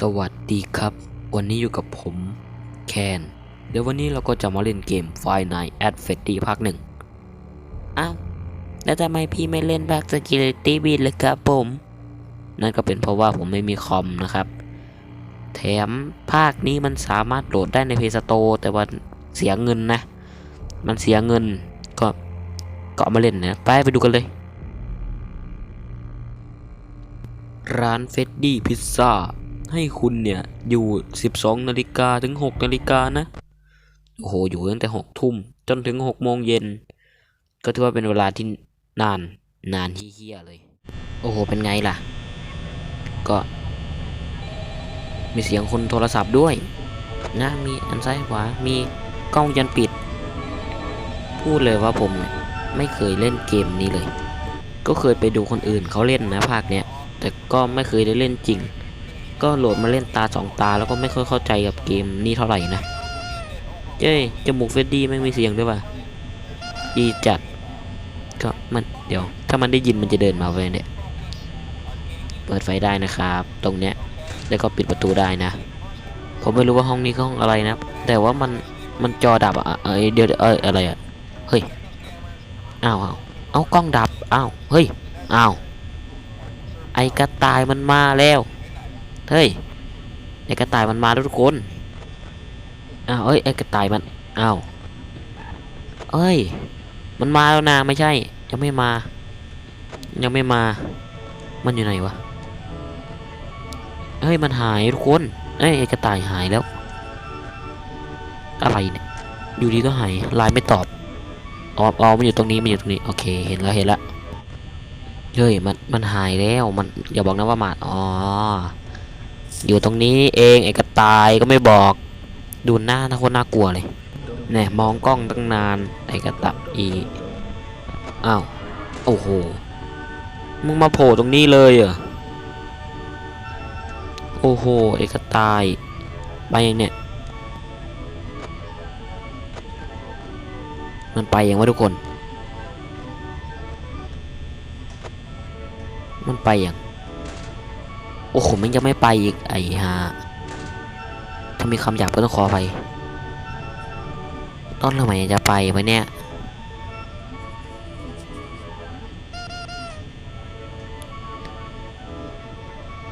สวัสดีครับ วันนี้อยู่กับผมแคนเดี๋ยววันนี้เราก็จะมาเล่นเกม f i Nights at f e d d y ภาคหนึ่งอ้าว แล้วทำไมพี่ไม่เล่น Back Security Beat เลยครับผม นั่นก็เป็นเพราะว่าผมไม่มีคอมนะครับ แถมภาคนี้มันสามารถโหลดได้ใน Play Store แต่ว่าเสียเงินนะ มันเสียเงินก็ก็เอามาเล่นนะ ไปไปดูกันเลย ร้านเฟดดี้พิซซ่า ให้คุณเนี่ยอยู่ 12นาฬิกาถึง6นาฬิกานะ โอ้โห อยู่ตั้งแต่6ทุ่มจนถึง6โมงเย็น ก็ถือว่าเป็นเวลาที่นานนานที่เฮี้ยเลย โอ้โห เป็นไงล่ะ ก็ มีเสียงคนโทรศัพท์ด้วย นะ มีอันซ้ายขวา มีกล้องวงจรปิด พูดเลยว่าผมไม่เคยเล่นเกมนี้เลย ก็เคยไปดูคนอื่นเขาเล่นนะภาคเนี้ยแต่ก็ไม่เคยได้เล่นจริง ก็โหลดมาเล่นตาสองตาแล้วก็ไม่ค่อยเข้าใจกับเกมนี้เท่าไหร่นะเจ้ยจมูกเฟรดดี้ไม่มีเสียงด้วยว่ะดีจัดก็มันเดี๋ยว ถ้ามันได้ยินมันจะเดินมาเว้ยเนี่ยเปิดไฟได้นะครับ ตรงเนี้ยแล้วก็ปิดประตูได้นะ ผมไม่รู้ว่าห้องนี้ห้องอะไรนะ แต่ว่ามันมันจอดับอะเอ้ยเดี๋ยวเอ้ยอะไรอะเฮ้ยอ้าวอ้าวเอากล้องดับอ้าวเฮ้ยอ้าวไอ้กระต่ายมันมาแล้ว เฮ้ยไอกระต่ายมันมาแล้วทุกคนอ้าวเอ้ยไอกระต่ายมันอ้าวเอ้ย มันมาแล้วนะไม่ใช่ ยังไม่มา ยังไม่มา มันอยู่ไหนวะเฮ้ยมันหายทุกคนเอ้ยไอกระต่ายหายแล้ว อะไรเนี่ยอยู่ดีก็หายไลน์ไม่ตอบอ๋ออ๋อมันอยู่ตรงนี้มันอยู่ตรงนี้โอเคเห็นแล้วเห็นแล้วเฮ้ยมันมันหายแล้วมันอย่าบอกนะว่ามาอ๋อ อยู่ตรงนี้เองไอ้กระต่ายก็ไม่บอก ดูหน้านะคนน่ากลัวเลยเนี่ยมองกล้องตั้งนานไอ้กระตับอีอ้าวโอ้โหมึงมาโผล่ตรงนี้เลยเหรอโอ้โหไอ้กระต่ายไปยังเนี่ยมันไปยังวะทุกคน มันไปยัง โอ้โหมันยังไม่ไปอีกไอ้ฮะถ้ามีคำหยาบก็ต้องขอไป ต้นทำไมจะไปวะเนี่ย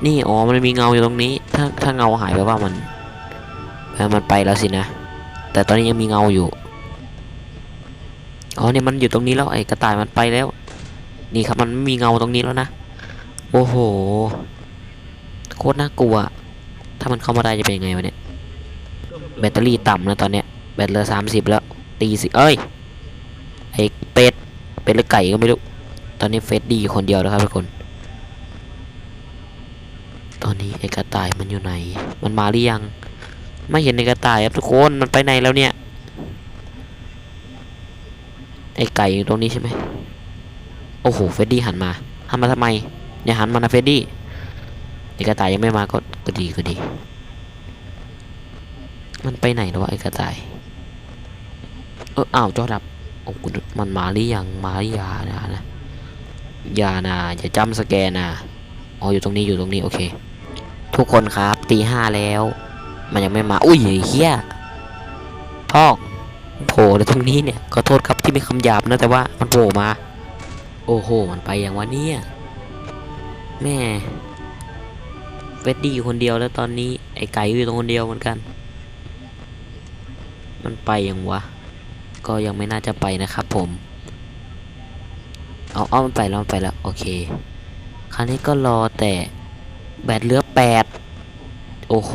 นี่อ๋อมันมีเงาอยู่ตรงนี้ ถ้าถ้าเงาหายไปว่ามันมันไปแล้วสินะ แต่ตอนนี้ยังมีเงาอยู่อ๋อเนี่ยมันอยู่ตรงนี้แล้วไอ้กระต่ายมันไปแล้ว นี่ครับมันไม่มีเงาตรงนี้แล้วนะ โอ้โห คตรน่ากลัว ถ้ามันเข้ามาได้จะเป็นยังไงวะเนี่ย แบตเตอรี่ต่ำนะตอนเนี้ย แบตเหลือสามสิบแล้ว ตีสิ เอ้ย ไอ้เป็ด เป็ดหรือไก่ก็ไม่รู้ ตอนนี้เฟสดีอยู่คนเดียวนะครับทุกคน ตอนนี้ไอ้กระต่ายมันอยู่ไหน มันมาหรือยัง ไม่เห็นไอ้กระต่ายครับทุกคน มันไปไหนแล้วเนี่ย ไอ้ไก่อยู่ตรงนี้ใช่ไหมโอ้โห เฟดดี้หันมา หันมาทำไมอย่าหันมานะเฟดดี้ อกระต่ายยังไม่มาก็ก็ดีก็ดี มันไปไหนแล้ววะไอ้กระต่าย เอออ้าวจอดับโอ้โหมันมาหรือยังมาหรือยังนะนะอย่านะอย่าจำสแกนนะอ๋ออยู่ตรงนี้อยู่ตรงนี้โอเค ทุกคนครับตีห้าแล้ว มันยังไม่มา อุ้ยเฮียพอกโผล่ในตรงนี้เนี่ยขอโทษครับที่ไมีคำหยาบนะแต่ว่ามันโผล่มา โอ้โห มันไปอย่างวะเนี่ยแม่ เฟดดี้อยู่คนเดียวแล้วตอนนี้ไอ้ไก่อยู่ตรงคนเดียวเหมือนกัน มันไปยังวะ ก็ยังไม่น่าจะไปนะครับผม เอาเอามันไปแล้วมันไปแล้วโอเค คราวนี้ก็รอแต่แบตเหลือแปดโอ้โห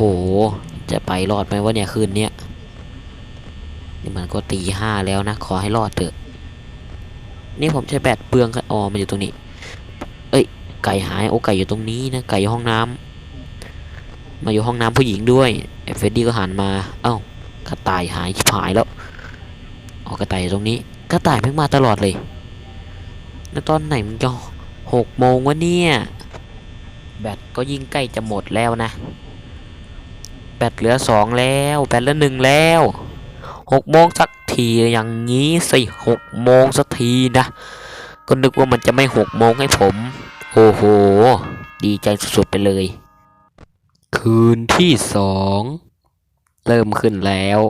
จะไปรอดไหมวะเนี่ยคืนเนี้ยนี่มันก็ตีห้าแล้วนะ ขอให้รอดเถอะ นี่ผมใช้แบตเปลืองครับอ๋อมันอยู่ตรงนี้ เอ้ย ไก่หาย โอ้ไก่อยู่ตรงนี้นะ ไก่อยู่ห้องน้ำ มาอยู่ห้องน้ำผู้หญิงด้วยเฟรดดี้ก็หันมาเอ้ากระต่ายหายชิบหายแล้วออกระต่ายตรงนี้กระต่ายไม่งมาตลอดเลย แล้วตอนไหนมันจะหกโมงวะเนี่ยแบตก็ยิ่งใกล้จะหมดแล้วนะ แบตเหลือสองแล้ว แบตเหลือหนึ่งแล้วหกโมงสักทีอย่างนี้สิหกโมงสักทีนะ ก็นึกว่ามันจะไม่หกโมงให้ผม โอ้โห ดีใจสุดๆไปเลย คืนที่สองเริ่มขึ้นแล้ว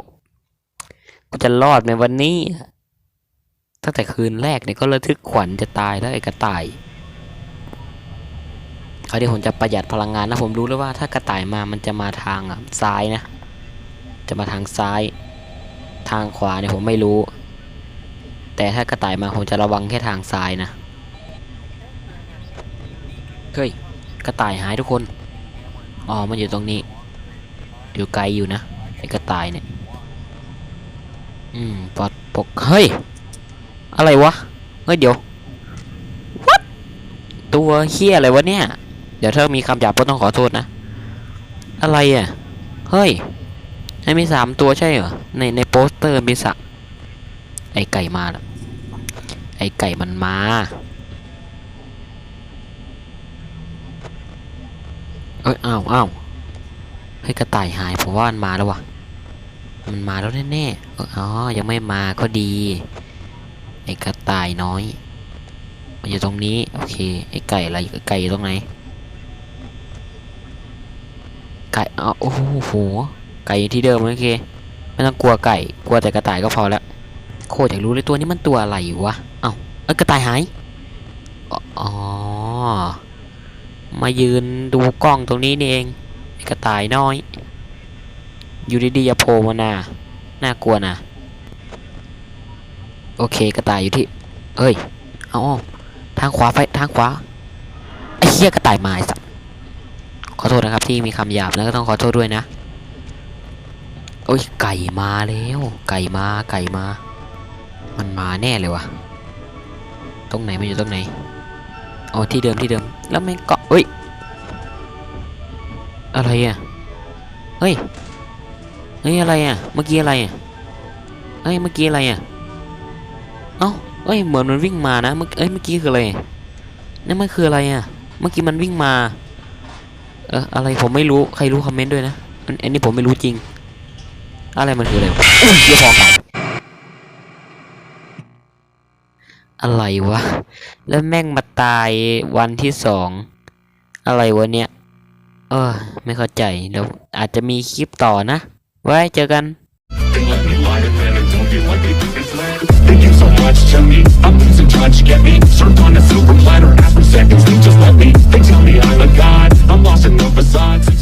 กูจะรอดในวันนี้ ตั้งแต่คืนแรกเนี่ยก็ระทึกขวัญจะตายแล้วไอ้กระต่ายคราวนี้ผมจะประหยัดพลังงานนะผมรู้แล้วว่าถ้ากระต่ายมามันจะมาทางซ้ายนะ จะมาทางซ้าย ทางขวาเนี่ยผมไม่รู้ แต่ถ้ากระต่ายมาผมจะระวังแค่ทางซ้ายนะเฮ้ยกระต่ายหายทุกคน อ๋อ มันอยู่ตรงนี้ อยู่ไกลอยู่นะ ไอ้กระต่ายเนี่ย อืมปลอดปก เฮ้ย อะไรวะ เฮ้ยเดี๋ยว What ตัวเฮี้ยอะไรวะเนี่ย เดี๋ยวถ้ามีคำหยาบก็ต้องขอโทษนะ อะไรอะ เฮ้ยให้มีสามตัวใช่เหรอ ในในโปสเตอร์มีสักไอไก่มาแล้วไอไก่มันมา อ้ยอ้าวอ้าวให้ยกระต่ายหายผมว่ามันมาแล้ววะมันมาแล้วแน่ๆเอออ๋อยังไม่มาก็ดีไอ้กระต่ายน้อย มันอยู่ตรงนี้ โอเคไอ้ไก่อะไรไก่อยู่ตรงไหนไก่อ๋อโอ้โหไก่อยู่ที่เดิมโอเคไม่ต้องกลัวไก่กลัวแต่กระต่ายก็พอแล้วโคตรอยากรู้เลยตัวนี้มันตัวอะไรวะเอ้าเอ้กระต่ายหายอ๋อ มายืนดูกล้องตรงนี้นี่เองกระต่ายน้อย อยู่ดีๆอย่าโผล่มาน่ะน่ากลัวนะโอเคกระต่ายอยู่ที่เอ้ยเอาทางขวาไฟทางขวาไอ้เหี้ยกระต่ายมาไอ้สัสขอโทษนะครับที่มีคำหยาบแล้วก็ต้องขอโทษด้วยนะโอ้ยไก่มาแล้ว ไก่มาไก่มา มันมาแน่เลยวะตรงไหนมันอยู่ตรงไหนอ๋อที่เดิมที่เดิม แล้วไม่งเกาะ เฮ้ย อะไรอะ เฮ้ย เฮ้ยอะไรอะ เมื่อกี้อะไรอะ เฮ้ยเมื่อกี้อะไรอะ เอ้าเอ้ยเหมือนมันวิ่งมานะ เมื่อเอ้ยเมื่อกี้คืออะไรนั่นมันคืออะไรอะ เมื่อกี้มันวิ่งมา เอออะไรผมไม่รู้ ใครรู้คอมเมนต์ด้วยนะ อันอันนี้ผมไม่รู้จริง อะไรมันคืออะไรวะอุ้ยเดี๋ยวพอกันอะไรวะ แล้วแม่งมาตายวันที่สอง อะไรวะเนี่ยเออไม่เข้าใจเดี๋ยวอาจจะมีคลิปต่อนะ ไว้เจอกัน Thank you so much to me I'm losing touch, get me Served on a silver platter After seconds, they just let me They tell me I'm a god I'm lost in the facades